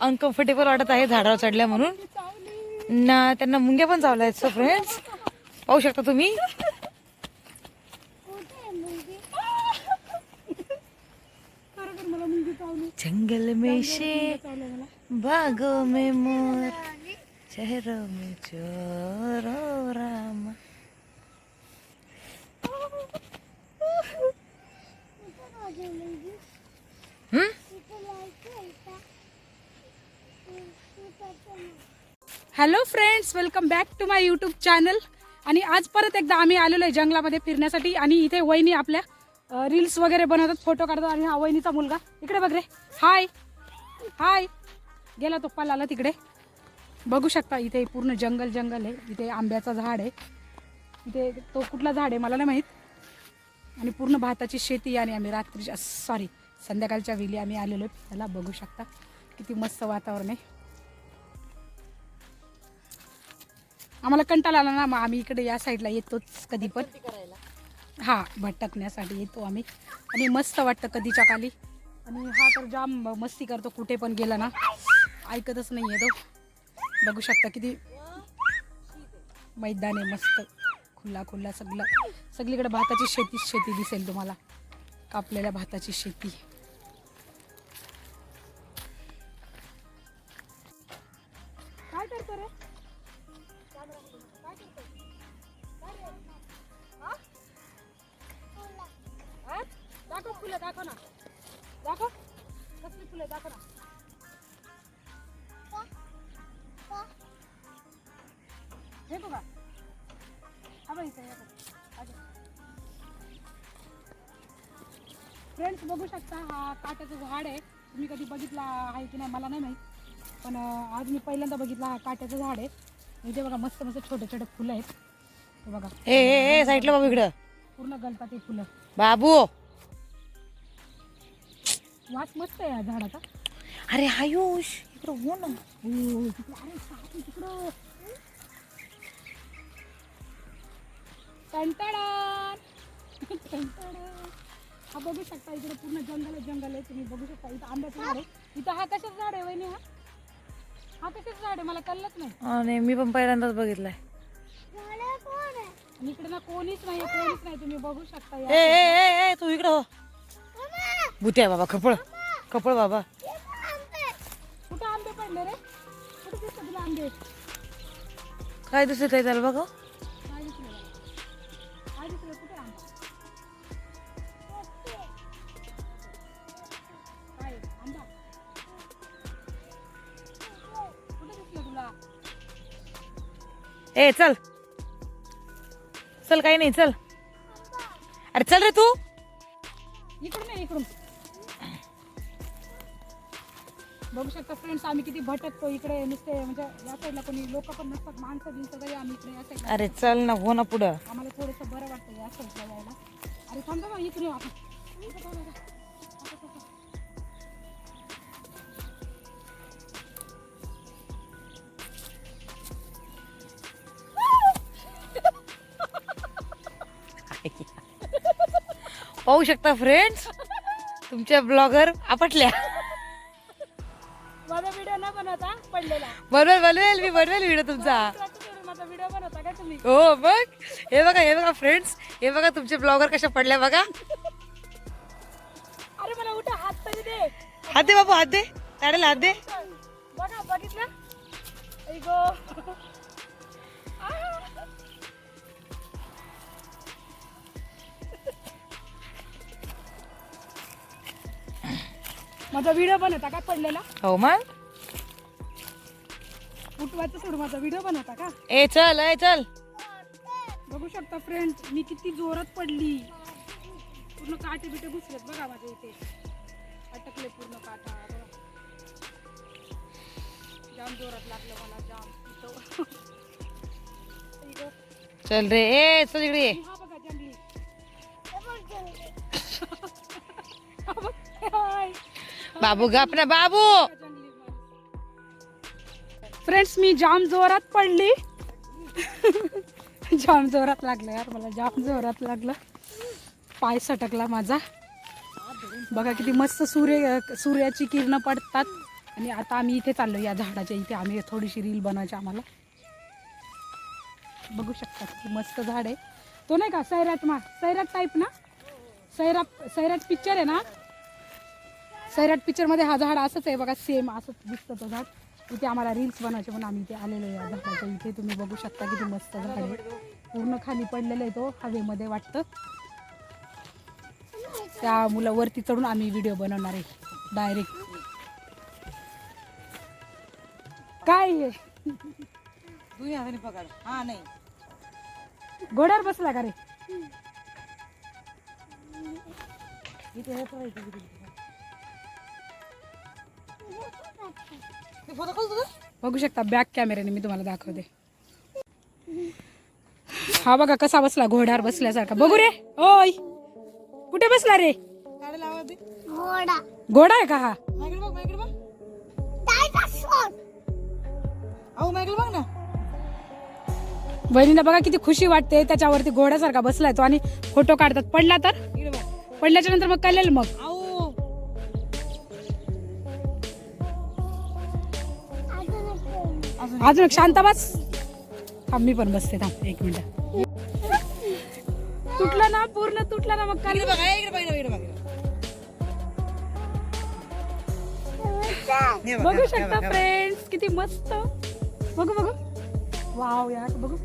Uncomfortable वाटत आहे झाडावर चढल्या म्हणून. ना त्यांना मुंग्या पण चावल्या आहेत सो फ्रेंड्स पाहू शकता तुम्ही. जंगल में शेर चावलं मे बागों में मोर शहरों में चोरो Rama Ram. Hmm? Hello friends welcome back to my YouTube channel आणि आज परत एकदा आम्ही आलेलो आहे जंगलामध्ये फिरण्यासाठी आणि इथे वहिनी आपल्या रील्स वगैरे बनवतात फोटो काढतात आणि हा वहिनीचा मुलगा. इकडे बघ रे. हाय हाय गेला तो पलाला तिकडे. बघू शकता इथे पूर्ण जंगल जंगल आहे. इथे आंब्याचं झाड आहे. इथे तो कुठला झाड आहे मला नाही माहीत. आणि पूर्ण भाताची शेती आणि आम्ही रात्रीच्या सॉरी संध्याकाळच्या वेळी आम्ही आलेलो आहे. त्याला बघू शकता. किती मस्त वातावरण आहे. आम्हाला कंटाळा आला ना मग आम्ही इकडे या साईडला येतोच कधी पण. हा भटकण्यासाठी येतो आम्ही. आणि मस्त वाटतं कधीच्या काली. आणि हा तर जाम मस्ती करतो कुठे पण गेला ना. ऐकतच नाही आहे तो. बघू शकता किती मैदान आहे मस्त खुल्ला खुल्ला सगळं. सगळीकडे भाताची शेतीच शेती दिसेल तुम्हाला. कापलेल्या भाताची शेती. फुलं दाखव ना. दाखव. कसली फुलं दाखव ना. हे बघा. हा बघ इथे, हे बघ. फ्रेंड्स बघू. शकता हा काट्याचं झाड आहे. तुम्ही कधी बघितला आहे की नाही मला नाही माहीत. पण आज मी पहिल्यांदा बघितला हा काट्याचं झाड आहे. इथे बघा मस्त मस्त छोटे छोटे फुलं आहेत. हे बघा. ए ए ए साईडला बाबू इकडं. पूर्ण गलतात ते फुलं. बाबू! वास मस्त आहे या झाडाचा. अरे आयुष इकडं हो ना. हो, तिकडं- अरे साप आहे तिकडं. टंटाळान. टंटाळान. हा बघू शकता इकडे पूर्ण जंगल आहे जंगल आहे तुम्ही बघू शकता. इथं आंब्याचं झाड आहे. इथं हा कशाचं झाड आहे वहिनी हा? हा कशाचं झाड आहे? मला कळलंच नाही. आणि मी पण पहिल्यांदाच बघितलंय. आणि इकडे ना कोणीच नाही कोणीच नाही. तुम्ही बघू शकता ए या ए ए ए तू इकडं हो. भूत्या बाबा खपळ खपळ बाबा. कुठं आंबे पडले रे? कुठे दिसतं तुला आंबे? काय आहे बघा? काय दिसलं बघा. ए चल. चल काही नाही चल. अरे चल रे तू. इकडून इकडून. बघू शकता फ्रेंड्स आम्ही किती भटकतो इकडे नुसते म्हणजे या साईडला कोणी लोक पण नसतात माणसं बिनसं तरी आम्ही इकडे या साईडला अरे चल ना हो ना पुढं. आम्हाला थोडंसं बरं वाटतं या साईडला जायला. अरे थांबा बा इकडे येऊ आपण? पाहू शकता फ्रेंड्स तुमच्या ब्लॉगर आपटल्या. माझा व्हिडिओ न बनवता पडलेला. बनवेल बनवेल मी बनवेल व्हिडिओ तुमचा. माझा व्हिडिओ बनवता का तुम्ही? हो बघ. हे बघा हे बघा फ्रेंड्स हे बघा तुमचे ब्लॉगर कशा पडल्या बघा. अरे मला उठा हात तरी दे. हात दे बाबू हात दे. काढायला हात दे. बघा बघितलं? गो माझा व्हिडिओ बनवता का पडलेला? हो मग? उठवायचं सोड माझा व्हिडिओ बनवता का? ए चल ए चल. बघू शकता फ्रेंड मी किती जोरात पडली. पूर्ण काटे बिटे घुसलेत बघा माझ्या इथे. अटकले पूर्ण काटा. बघा. जाम जोरात लागलं मला जाम. चल रे ए चल इकडे ये. बाबू गप ना बाबू. फ्रेंड्स मी जाम जोरात पडली. जाम जोरात लागलं यार मला जाम जोरात लागलं. पाय सटकला माझा. बघा किती मस्त सूर्य सूर्याची किरणं पडतात. आणि आता आम्ही इथे चाललो या झाडाच्या इथे. आम्ही थोडीशी रील बनवायची आम्हाला. बघू शकता किती मस्त झाड आहे. तो नाही का सैराट मा सैराट टाईप ना? सैराट सैराट पिक्चर आहे ना? सैराट पिक्चरमध्ये हा झाड असंच आहे बघा सेम असंच दिसतं तो झाड. इथे आम्हाला रील्स बनवायचे म्हणून आम्ही इथे आलेलो आहे या झाडाच्या इथे. तुम्ही बघू शकता किती मस्त झाड आहे. पूर्ण खाली पडलेलं आहे तो हवेमध्ये वाटतं. त्या मुलं वरती चढून आम्ही व्हिडिओ बनवणार आहे डायरेक्ट काय हे? हाताने पकड. हा नाही. घोड्यावर बसला का रे? इथे हे पाहिजे, बघू शकता बॅक कॅमेऱ्याने मी तुम्हाला दाखवते. हा बघा कसा बसला घोड्यावर बसल्यासारखा. बघू रे ओय कुठे बसला रे? दे. घोडा आहे का हा? बहिणीला बघा किती खुशी वाटते त्याच्यावरती घोड्यासारखा बसलाय तो आणि फोटो काढतात. पडला तर? पडल्याच्या नंतर मग कळेल मग. अजून शांत बस. थांब मी पण बसते थांब एक मिनिट. तुटला ना पूर्ण तुटला ना मग कळेल बघ. आहे, इकडे बघ इकडे बघ. बघ, बघू शकता. फ्रेंड्स किती मस्त. बघू बघू. वाव यार बघू.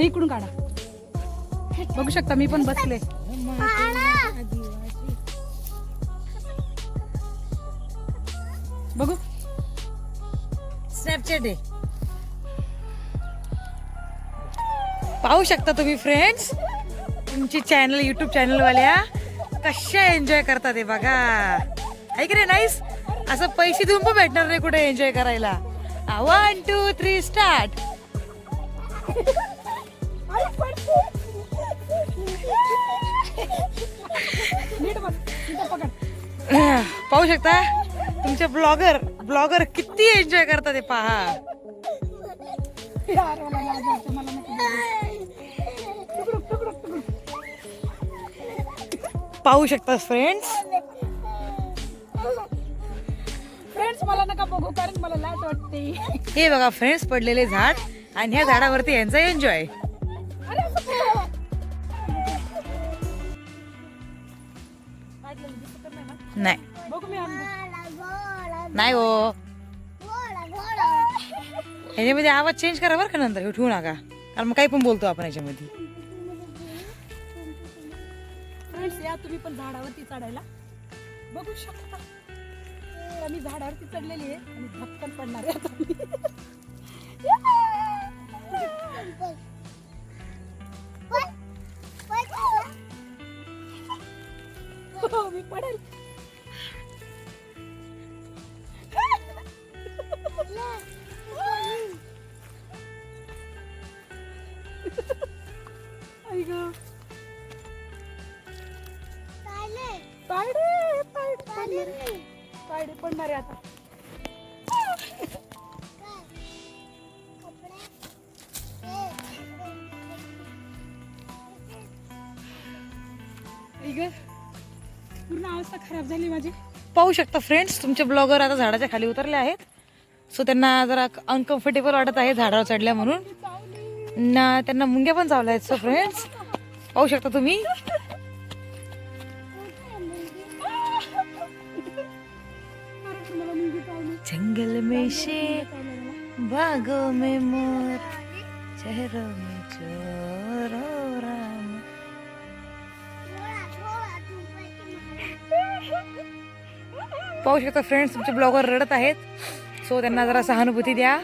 इकडून काढा. बघू शकता मी पण बसले. बघू. स्नॅपचॅट आहे. पाहू शकता तुम्ही फ्रेंड्स तुमची चॅनल युट्यूब चॅनल वाल्या कशा एन्जॉय करतात हे बघा. ऐक रे नाईस असं पैसे देऊन पण भेटणार नाही कुठे एन्जॉय करायला. वन टू थ्री स्टार्ट पाहू शकता? तुमचे ब्लॉगर ब्लॉगर किती एन्जॉय करतात हे पहा. पाहू शकता फ्रेंड्स फ्रेंड्स मला नका बघू कारण मला लाज वाटते. हे बघा फ्रेंड्स पडलेले झाड आणि ह्या झाडावरती यांचा एन्जॉय? नाही. बघू नाही हो. ह्याच्यामध्ये आवाज चेंज करा बरं का नंतर हे ठेवू नका. कारण मग काही पण बोलतो आपण याच्यामध्ये. फ्रेंड्स या तुम्ही पण झाडावरती चढायला. बघू शकता. तर मी झाडावरती चढलेली आहे. आणि धक्कन पडणार आहे आता मी. हो, मी पडेल. गं. पायडे पायडे पडणार आहे. पायडे पडणार आहे आता. आई गं. पूर्ण अवस्था खराब झाली माझी. पाहू शकता फ्रेंड्स तुमचे ब्लॉगर आता झाडाच्या खाली उतरले आहेत. सो त्यांना जरा अनकम्फर्टेबल वाटत आहे झाडावर चढल्या म्हणून. ना त्यांना मुंग्या पण चावल्या आहेत सो फ्रेंड्स पाहू शकता तुम्ही? जंगल में शेर बागों में मोर शहरों में चोर राम। पाहू शकता फ्रेंड्स तुमचे ब्लॉगर रडत आहेत. सो त्यांना जरा सहानुभूती द्या.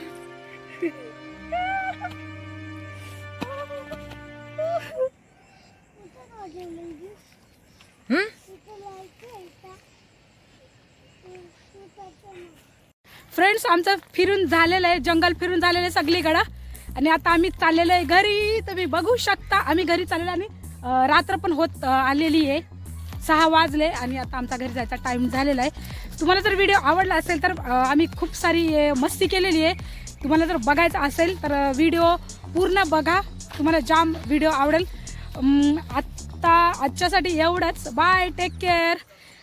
फ्रेंड्स आमचं फिरून झालेलं आहे जंगल फिरून झालेलं आहे सगळीकडं. आणि आता आम्ही चाललेलो आहे घरी. तुम्ही बघू शकता आम्ही घरी चाललेलो आणि रात्र पण होत आलेली आहे. सहा वाजले आणि आता आमचा घरी जायचा टाईम झालेला आहे. तुम्हाला जर व्हिडिओ आवडला असेल तर आम्ही खूप सारी मस्ती केलेली आहे. तुम्हाला जर बघायचं असेल तर व्हिडिओ पूर्ण बघा. तुम्हाला जाम व्हिडिओ आवडेल. आत्ता आजच्यासाठी एवढंच. Bye take care